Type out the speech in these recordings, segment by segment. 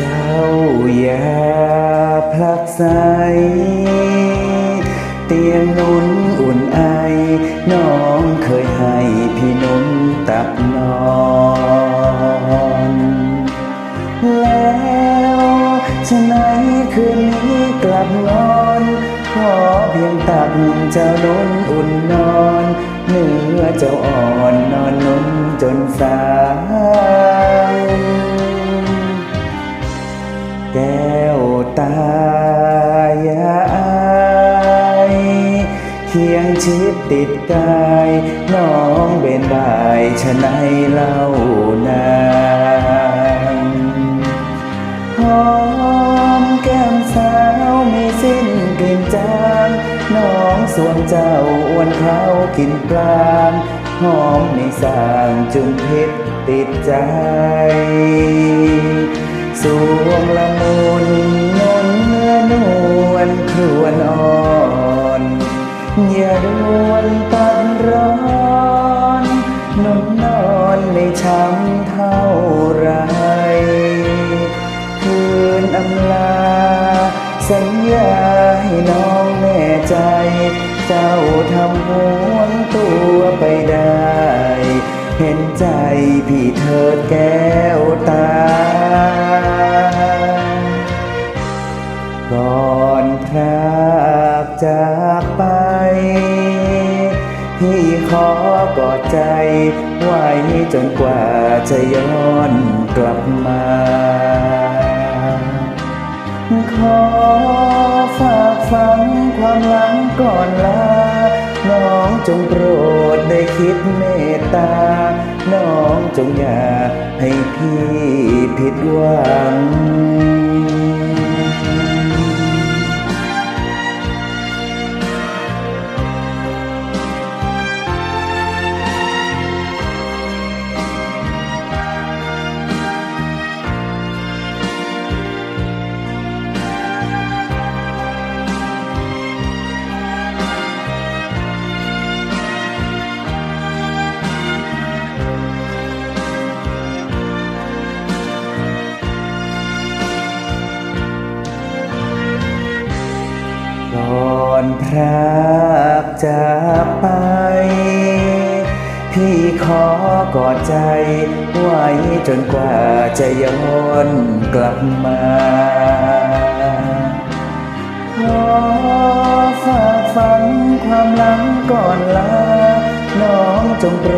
เจ้าอย่าพลักใสเตียงนุ่นอุ่นไอ น้องเคยให้พี่นุ่นตักนอนแล้วฉะไหนคืนนี้กลับนอน ขอเพียงตักเจ้านุ่นอุ่นนอน เนื้อเจ้าอ่อนนอนนุ่นจนสาย วตายายเคียงชิดติดกาย น้องเบนบายชะไหนเล่านางหอมแก้มสาวไม่สิ้นกลิ่นจางน้องสวมเจ้าอ้วนเขากินปลางหอมในสางจุมพิษติดใจ อย่าดวนปันร้อนนอนนอนในช้ำเท่าไรคืนอำลา สัญญาให้น้องแน่ใจ เจ้าทำหวงตัวไปได้ เห็นใจพี่เถิดแก้วตา ก่อนพรากจาก ใจ ไว้จนกว่าจะย้อนกลับมา ขอฝากฝังความหลังก่อนลา น้องจงโปรดได้คิดเมตตา น้องจงอย่าให้พี่ผิดหวัง พรากจากไป พี่ขอกอดใจ ไว้จนกว่าจะย้อนกลับมาขอฝากฝังความหลังก่อนลา น้องจงโปร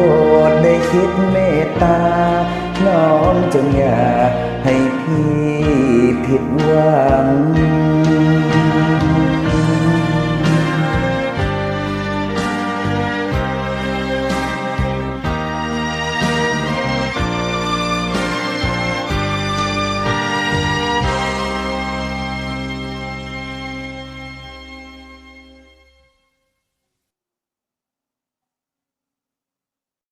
ดได้คิดเมตตา น้องจงอย่าให้พี่ผิดหวัง